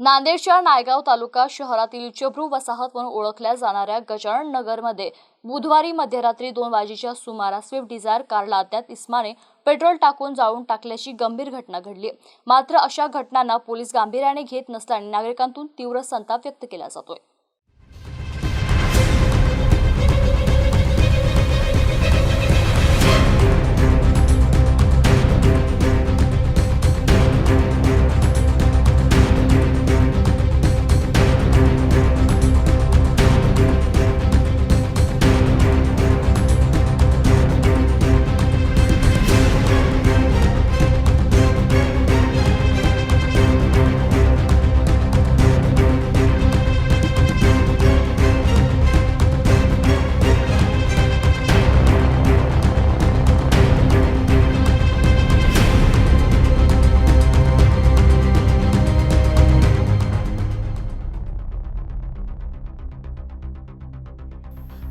नांदेडच्या नायगाव तालुका शहरातील चब्रू वसाहत म्हणून ओळखल्या जाणाऱ्या गजानन नगरमध्ये बुधवारी मध्यरात्री दोन वाजेच्या सुमारास स्विफ्ट डिझायर कारला त्यात इस्माने पेट्रोल टाकून जाळून टाकल्याची गंभीर घटना घडली. मात्र अशा घटनांना पोलीस गांभीर्याने घेत नसल्याने नागरिकांतून तीव्र संताप व्यक्त केला जातोय.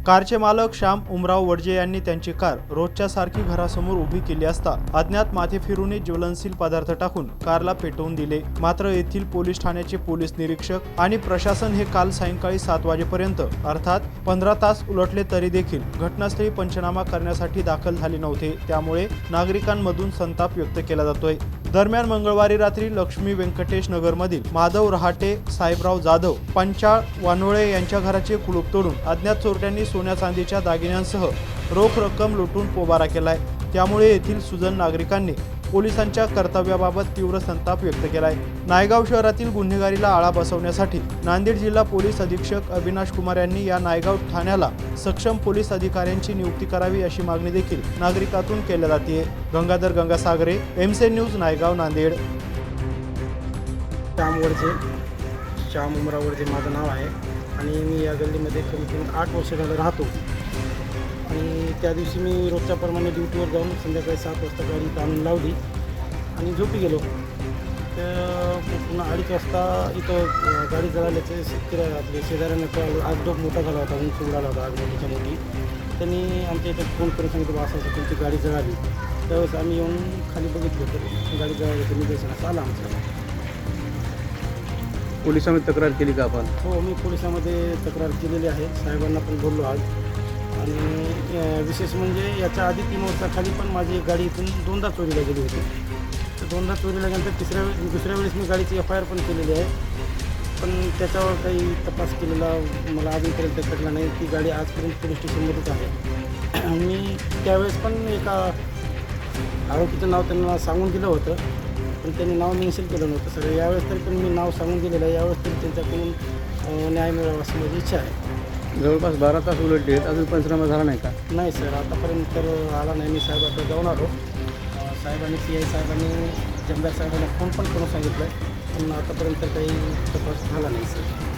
कारचे मालक श्याम उमराव वडजे यांनी त्यांची कार रोजच्या सारखी घरासमोर उभी केली असता अज्ञात माथे फिरूने ज्वलनशील पदार्थ टाकून कारला पेटवून दिले. मात्र येथील पोलीस ठाण्याचे पोलीस निरीक्षक आणि प्रशासन हे काल सायंकाळी सात वाजेपर्यंत अर्थात पंधरा तास उलटले तरी देखील घटनास्थळी पंचनामा करण्यासाठी दाखल झाले नव्हते. त्यामुळे नागरिकांमधून संताप व्यक्त केला जातोय. दरम्यान मंगळवारी रात्री लक्ष्मी व्यंकटेश नगरमधील माधव रहाटे साहेबराव जाधव पंचाळ वानोळे यांच्या घराचे कुलूप तोडून अज्ञात चोरट्यांनी सोन्या चांदीच्या दागिन्यांसह रोख रक्कम लुटून पोबारा केलाय. त्यामुळे येथील सुजन नागरिकांनी पोलिसांच्या कर्तव्याबाबत तीव्र संताप व्यक्त केला आहे नायगाव शहरातील गुन्हेगारीला आळा बसवण्यासाठी नांदेड जिल्हा पोलीस अधीक्षक अविनाश कुमार यांनी या नायगाव ठाण्याला सक्षम पोलीस अधिकाऱ्यांची नियुक्ती करावी अशी मागणी देखील नागरिकातून केल्या जाते गंगाधर गंगासागरे एमसे न्यूज नायगाव नांदेड. श्यामवरचे श्याम उमरावरचे माझं नाव आहे आणि मी या गल्लीमध्ये कमीत कमी आठ वर्ष झालं राहतो. आणि त्या दिवशी मी रोजच्याप्रमाणे ड्युटीवर जाऊन संध्याकाळी सात वाजता गाडी आणून लावली आणि झोपी गेलो. तर पुन्हा अडीच वाजता इथं गाडी जळाल्याचे शेतकरी आपले शेजाऱ्यांना कळालं. आग डोक मोठा झाला होता ऊंच उडाला होता आग मोठीच्या मोठी. त्यांनी आमच्या इथं फोन करून सांगितलं असं असं तुमची गाडी जळाली. त्यावेळेस आम्ही येऊन खाली बघितलं तर गाडी जळाल्याचं निदर्शनास आलं आमचं. पोलिसांमध्ये तक्रार केली का आपण? हो मी पोलिसामध्ये तक्रार केलेली आहे. साहेबांना पण बोललो आज. आणि विशेष म्हणजे याच्या आधी तीन वर्षाखाली पण माझी गाडी इथून दोनदा चोरीला गेली होती. तर दोनदा चोरीला गेल्यानंतर तिसऱ्या वेळेस दुसऱ्या वेळेस मी गाडीची एफ आय आर पण केलेली आहे. पण त्याच्यावर काही तपास केलेला मला अजूनपर्यंत कळला नाही ती गाडी आजपर्यंत पोलीस स्टेशनमध्येच आहे. मी त्यावेळेस पण एका आरोपीचं नाव त्यांना सांगून दिलं होतं. पण त्यांनी नाव मेन्शन केलं नव्हतं. सगळं यावेळेस तरी पण मी नाव सांगून दिलेलं आहे. यावेळेस तरी त्यांच्याकडून न्याय मिळावा अशी माझी इच्छा आहे. जवळपास बारा तास उलटले आहेत अजून पंचनामा झाला नाही का? नाही सर आतापर्यंत तर आला नाही. मी साहेबाकडे जाऊन आलो. साहेबांनी सी आय साहेबांनी जमदार साहेबांना फोन पण करून सांगितलं आहे पण आतापर्यंत काही तपास झाला नाही सर.